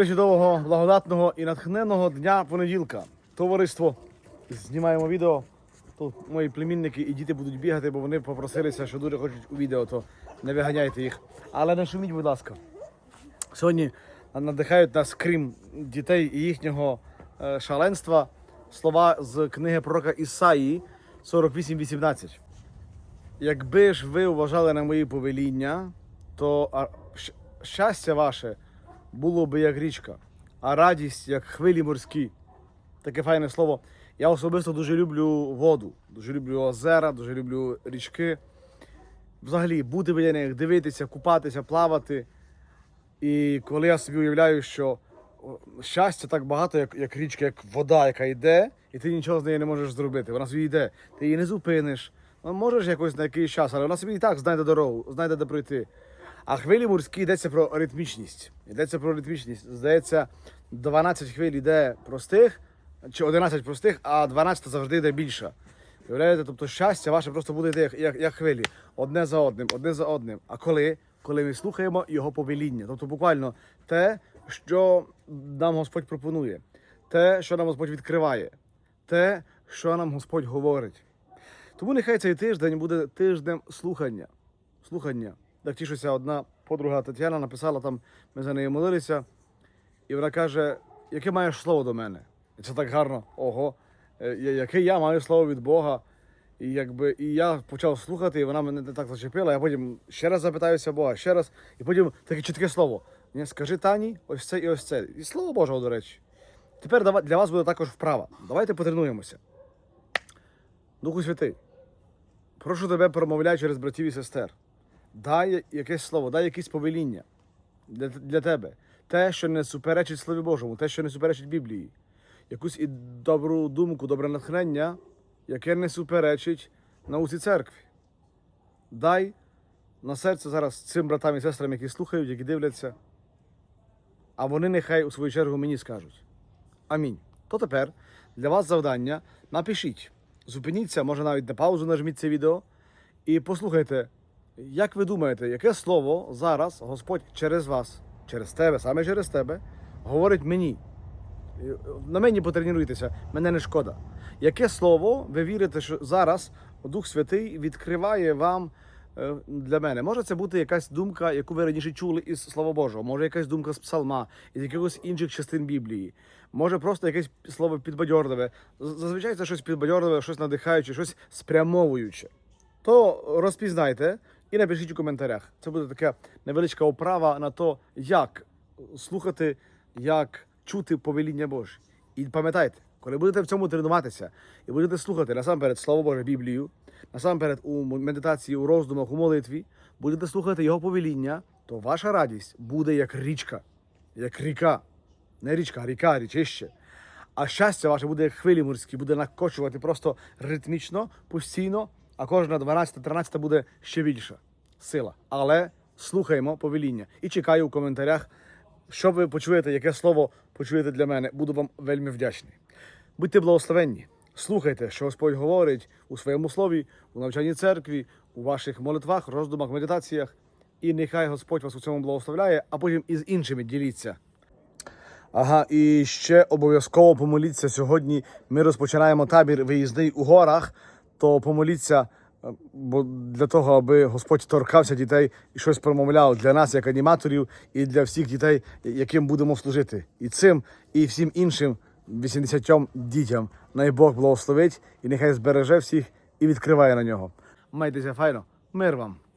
Причудового, благодатного і натхненного дня понеділка. Товариство, знімаємо відео. Тут мої племінники і діти будуть бігати, бо вони попросилися, що дуже хочуть у відео, то не виганяйте їх. Але не шуміть, будь ласка. Сьогодні надихають нас, крім дітей і їхнього е, шаленства, слова з книги пророка Ісаї 48.18. Якби ж ви вважали на мої повеління, то щастя ваше було би як річка, а радість як хвилі морські. Таке файне слово. Я особисто дуже люблю воду, дуже люблю озера, дуже люблю річки. Взагалі, бути біля них, дивитися, купатися, плавати. І коли я собі уявляю, що щастя так багато, як, як річка, як вода, яка йде, і ти нічого з нею не можеш зробити. Вона собі йде, ти її не зупиниш. Ну, можеш якось на якийсь час, але вона собі і так знайде дорогу, знайде де пройти. А хвилі морські йдеться про ритмічність. Йдеться про ритмічність. Здається, 12 хвиль йде простих, чи 11 простих, а 12 завжди йде більше. Уявляєте, тобто щастя ваше просто буде йти як, як, як хвилі, одне за одним, одне за одним. А коли? Коли ми слухаємо його повеління, тобто буквально те, що нам Господь пропонує, те, що нам Господь відкриває, те, що нам Господь говорить. Тому нехай цей тиждень буде тижнем слухання. Слухання. Так тішуся, одна подруга Тетяна написала там, ми за нею молилися, і вона каже, яке маєш слово до мене? І це так гарно. Ого, е, яке я маю слово від Бога. І якби і я почав слухати, і вона мене так зачепила. Я потім ще раз запитаюся Бога, ще раз, і потім таке чітке слово. Ні, скажи Тані, ось це і ось це. І слово Божого, до речі. Тепер для вас буде також вправа. Давайте потренуємося. Духу Святий, прошу тебе промовляй через братів і сестер. Дай якесь слово, дай якесь повеління для, для тебе. Те, що не суперечить Слові Божому, те, що не суперечить Біблії. Якусь і добру думку, добре натхнення, яке не суперечить науці церкві. Дай на серце зараз цим братам і сестрам, які слухають, які дивляться, а вони нехай у свою чергу мені скажуть. Амінь. То тепер для вас завдання напишіть. Зупиніться, може навіть на паузу нажміть це відео і послухайте, як ви думаєте, яке слово зараз Господь через вас, через тебе, саме через тебе, говорить мені. На мені потренуйтеся, мене не шкода. Яке слово ви вірите, що зараз Дух Святий відкриває вам е, для мене? Може це бути якась думка, яку ви раніше чули із Слова Божого, може якась думка з псалма, із якихось інших частин Біблії, може просто якесь слово підбадьорливе. Зазвичай це щось підбадьорливе, щось надихаюче, щось спрямовуюче. То розпізнайте і напишіть у коментарях. Це буде така невеличка оправа на то, як слухати, як чути повеління Боже. І пам'ятайте, коли будете в цьому тренуватися і будете слухати насамперед Слово Боже Біблію, насамперед у медитації, у роздумах, у молитві, будете слухати Його повеління, то ваша радість буде як річка, як ріка. Не річка, а ріка, річище. А щастя ваше буде як хвилі морські, буде накочувати просто ритмічно, постійно, а кожна 12-13 буде ще більша сила. Але слухаємо повеління і чекаю у коментарях, що ви почуєте, яке слово почуєте для мене. Буду вам вельми вдячний. Будьте благословенні. Слухайте, що Господь говорить у своєму слові, у навчанні церкві, у ваших молитвах, роздумах, медитаціях. І нехай Господь вас у цьому благословляє, а потім із іншими діліться. Ага, і ще обов'язково помоліться. Сьогодні ми розпочинаємо табір виїзний у горах, то помоліться, е, бо для того, аби Господь торкався дітей і щось промовляв для нас, як аніматорів, і для всіх дітей, яким будемо служити. І цим, і всім іншим 80 дітям. Най Бог благословить і нехай збереже всіх і відкриває на нього. Майтеся файно, мир вам!